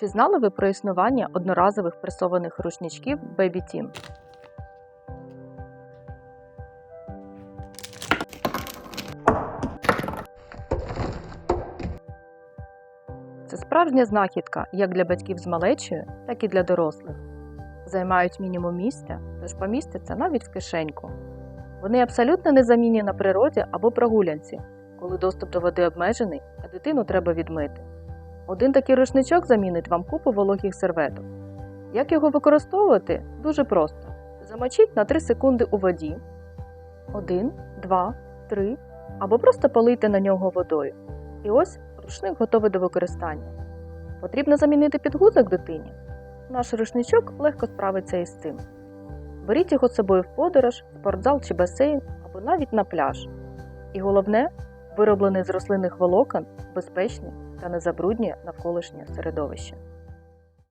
Чи знали ви про існування одноразових пресованих рушничків Baby Team? Це справжня знахідка як для батьків з малечою, так і для дорослих. Займають мінімум місця, тож помістяться навіть в кишеньку. Вони абсолютно незамінні на природі або прогулянці, коли доступ до води обмежений, а дитину треба відмити. Один такий рушничок замінить вам купу вологих серветок. Як його використовувати? Дуже просто. Замочіть на 3 секунди у воді. 1, 2, 3. Або просто полийте на нього водою. І ось рушник готовий до використання. Потрібно замінити підгузок дитині. Наш рушничок легко справиться із цим. Беріть його з собою в подорож, спортзал чи басейн або навіть на пляж. І головне, вироблений з рослинних волокон, безпечні та не забруднює навколишнє середовище.